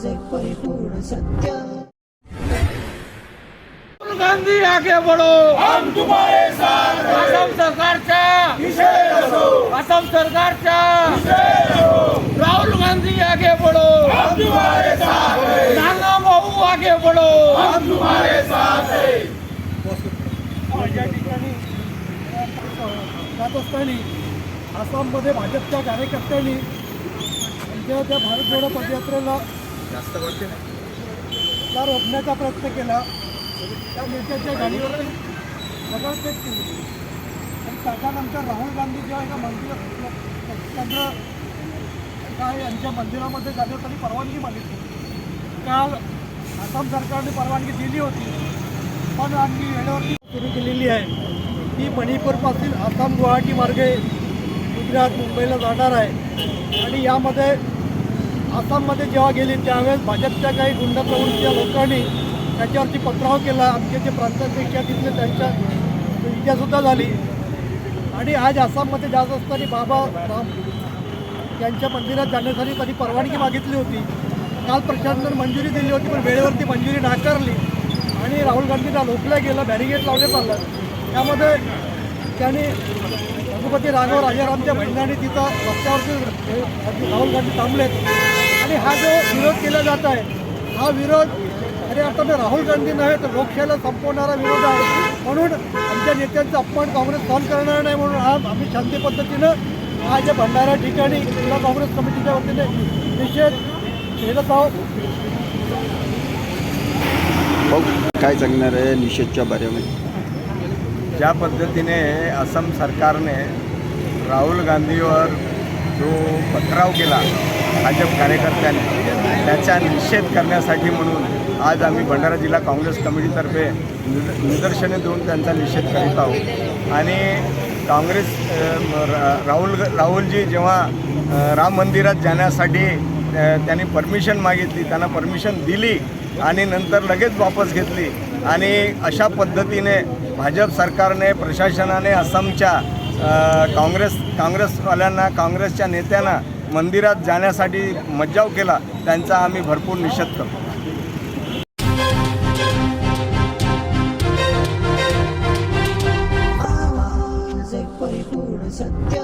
माझे परिपूर्ण सत्य. राहुल गांधी आगे बढ़ो। हम तुम्हारे साथ असम सरकारच्या। असम सरकारच्या। राहुल गांधी आगे बढ़ो। हम तुम्हारे साथ नाना भाऊ आगे बढ़ो। हम तुम्हारे साथ या ठिकाणी जात असताना आसाममध्ये भाजपच्या कार्यकर्त्यांनी त्या भारत जोडो पदयात्रेला ला रोखण्याचा प्रयत्न केला. त्या नेत्याच्या गाडीवर दगडफेक केली. आणि त्याच्यानंतर राहुल गांधी जेव्हा एका मंदिर चंद्र काय यांच्या मंदिरामध्ये जाण्यासाठी परवानगी मागितली. काल आसाम सरकारने परवानगी दिली होती. पण आणखी वेळेवरती सुरू केलेली आहे. ती मणिपूरपासून आसाम गुवाहाटी मार्गे गुजरात मुंबईला जाणार आहे. आणि यामध्ये आसाममध्ये जेव्हा गेली त्यावेळेस भाजपच्या काही गुंड प्रवृत्तीच्या लोकांनी त्याच्यावरती पत्राव केला. आमचे जे प्रांताध्यक्ष तिथले त्यांच्या इतिहासुद्धा झाली. आणि आज आसाममध्ये जात असताना बाबा राम यांच्या मंदिरात जाण्यासाठी त्यांनी परवानगी मागितली होती. काल प्रशासनानं मंजुरी दिली होती पण वेळेवरती मंजुरी नाकारली. आणि राहुल गांधींना रोखलं गेलं बॅरिगेट लावण्यात आलं. त्यामध्ये त्यांनी रघुपती राघव राजारामच्या बहिणाने तिथं रस्त्यावरती राहुल गांधी थांबलेत. आणि हा जो विरोध केला जात आहे हा विरोध अरे आता मी राहुल गांधी नव्हे तर लोकशाहीला संपवणारा विरोध आहे. म्हणून आमच्या नेत्यांचा अपमान काँग्रेस सहन करणार नाही म्हणून आज आम्ही शांती पद्धतीनं आज या भंडारा ठिकाणी जिल्हा काँग्रेस कमिटीच्या वतीने निषेध झेलत आहोत काय सांगणार आहे निषेधच्या बारेमध्ये? ज्या पद्धतीने असम सरकारने राहुल गांधीवर जो पत्राव केला भाजप कार्यकर्त्यांनी त्याचा निषेध करण्यासाठी म्हणून आज आम्ही भंडारा जिल्हा काँग्रेस कमिटीतर्फे निद निदर्शने देऊन त्यांचा निषेध करीत आहोत. आणि काँग्रेस रा- राहुल राहुलजी जेव्हा राम मंदिरात जाण्यासाठी त्यांनी परमिशन मागितली त्यांना परमिशन दिली आणि नंतर लगेच वापस घेतली आणि अशा पद्धतीने भाजप सरकारने प्रशासनाने आसामच्या काँग्रेस काँग्रेसवाल्यांना काँग्रेसच्या नेत्यांना मंदिरात जाण्यासाठी मज्जाव केला त्यांचा आम्ही भरपूर निषेध करतो. सत्य